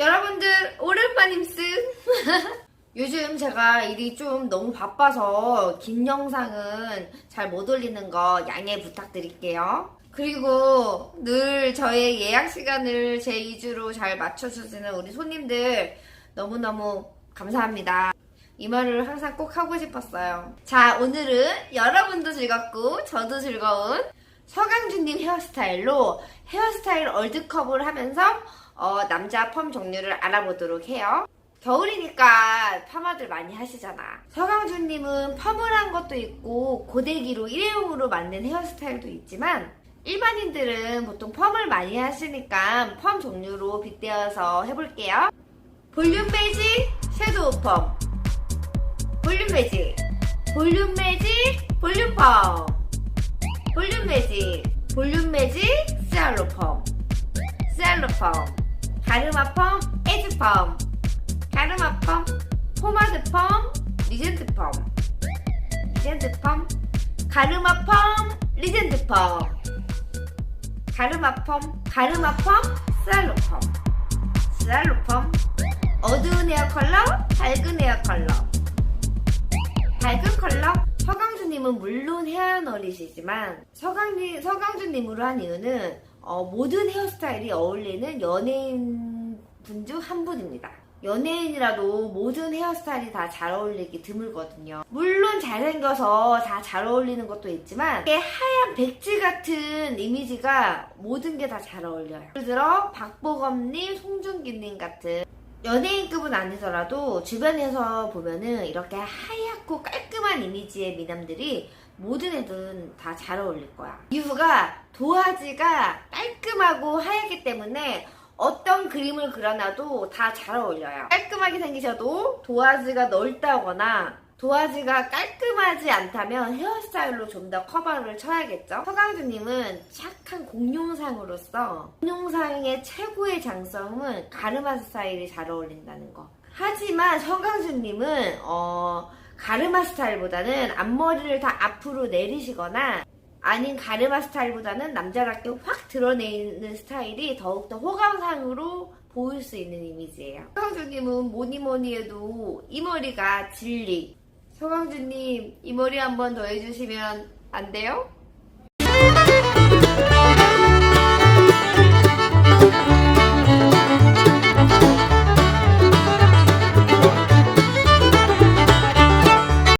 여러분들 오랜만임씀. 요즘 제가 일이 좀 너무 바빠서 긴 영상은 잘 못 올리는 거 양해 부탁드릴게요. 그리고 늘 저의 예약 시간을 제 위주로 잘 맞춰주시는 우리 손님들 너무너무 감사합니다. 이 말을 항상 꼭 하고 싶었어요. 자, 오늘은 여러분도 즐겁고 저도 즐거운 서강준님 헤어스타일로 헤어스타일 월드컵을 하면서 어, 남자 펌 종류를 알아보도록 해요. 겨울이니까 파마들 많이 하시잖아. 서강준님은 펌을 한 것도 있고 고데기로 일회용으로 만든 헤어스타일도 있지만 일반인들은 보통 펌을 많이 하시니까 펌 종류로 빗대어서 해볼게요. 볼륨 매직, 섀도우 펌. 볼륨 매직, 볼륨 매직, 볼륨 펌. 볼륨 매직, 볼륨 매직, 스알로 펌. 스알로 펌. 가르마 펌, 에즈 펌. 가르마 펌, 포마드 펌, 리젠트 펌. 리젠트 펌, 가르마 펌, 리젠트 펌. 가르마 펌, 가르마 펌, 스알로 펌. 스알로 펌. 어두운 헤어 컬러, 밝은 헤어 컬러. 밝은 컬러? 서강주님은 물론 헤어너리시지만 서강님, 서강주님으로 한 이유는 어, 모든 헤어스타일이 어울리는 연예인 분 중 한 분입니다. 연예인이라도 모든 헤어스타일이 다 잘 어울리기 드물거든요. 물론 잘생겨서 다 잘 어울리는 것도 있지만 하얀 백지 같은 이미지가 모든 게 다 잘 어울려요. 예를 들어 박보검님, 송중기님 같은 연예인급은 아니더라도 주변에서 보면은 이렇게 하얗고 깔끔한 이미지의 미남들이 모든 애들은 다 잘 어울릴 거야. 이유가 도화지가 깔끔하고 하얗기 때문에 어떤 그림을 그려놔도 다 잘 어울려요. 깔끔하게 생기셔도 도화지가 넓다거나 도화지가 깔끔하지 않다면 헤어스타일로 좀 더 커버를 쳐야겠죠. 서강주님은 착한 공룡상으로서 공룡상의 최고의 장점은 가르마 스타일이 잘 어울린다는 거. 하지만 서강주님은 어, 가르마 스타일보다는 앞머리를 다 앞으로 내리시거나 아닌 가르마 스타일보다는 남자답게 확 드러내는 스타일이 더욱더 호감상으로 보일 수 있는 이미지예요. 서강주님은 뭐니 뭐니 해도 이 머리가 진리. 서강주님 이 머리 한 번 더 해주시면 안 돼요?